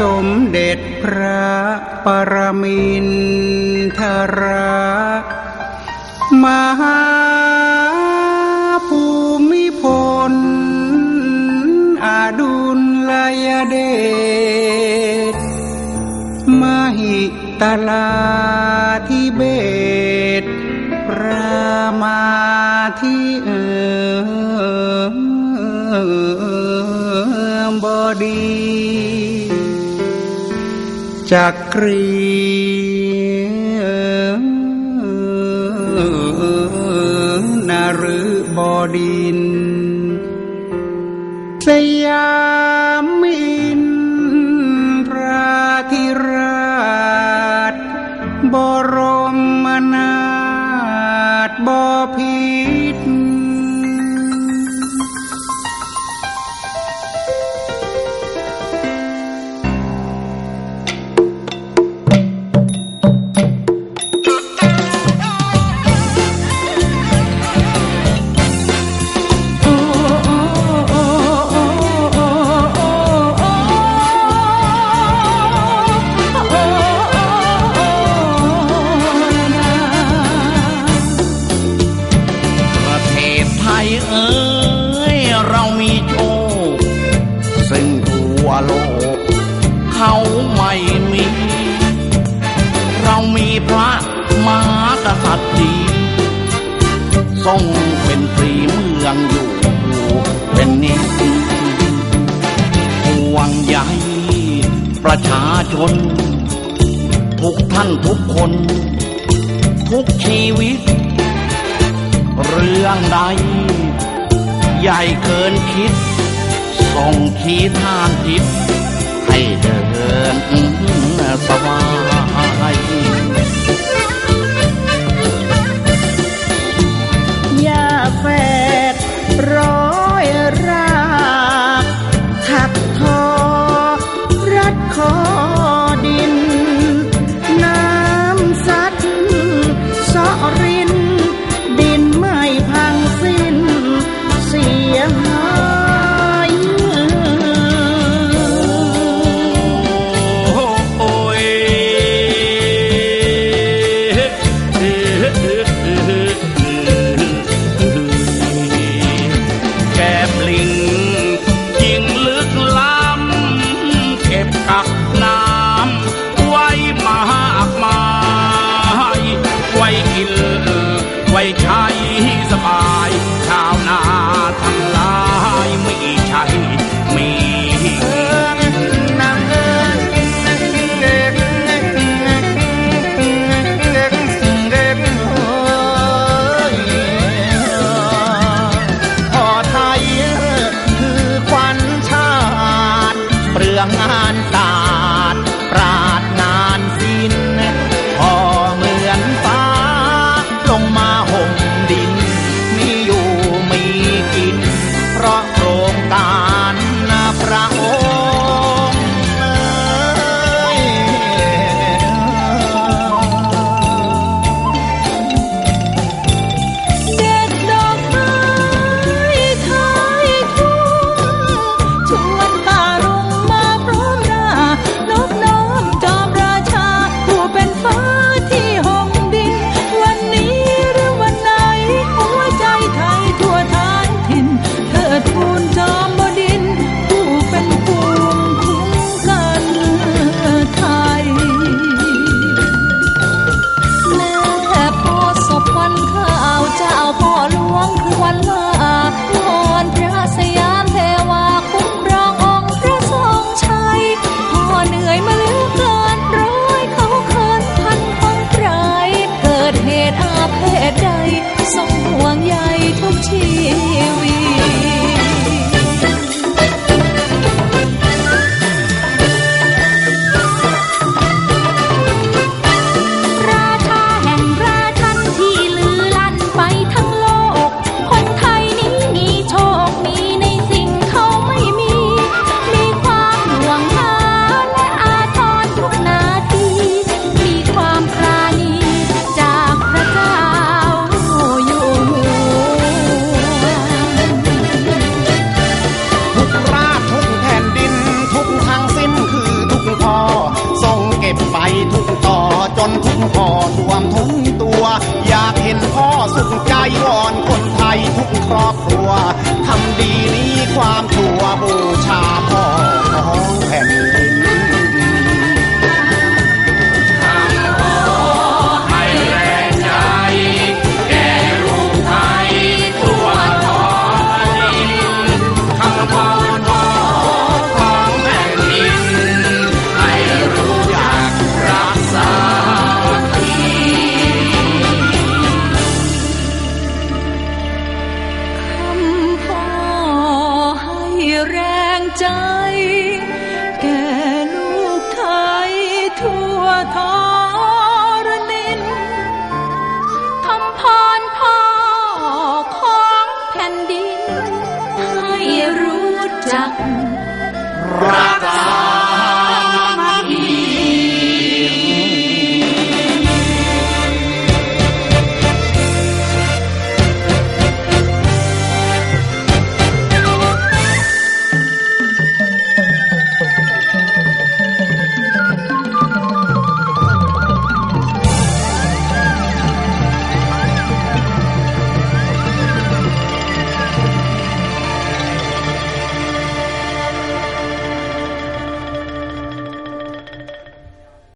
สมเด็จพระปรมินทรามหาภูมิพลอดุลยเดชมหิตลาธิเบศพระมาธิเออบดี จักรีนารือบอดินสย ทรงเป็นปรีเมืองอยู่เป็นนิดห่วงใยประชาชน ทุกท่านทุกคน ทุกชีวิต เรื่องใด ใหญ่เกินคิด ส่งขีทานทิศให้เดิน อนทุกงห่อท่วมทุ่ง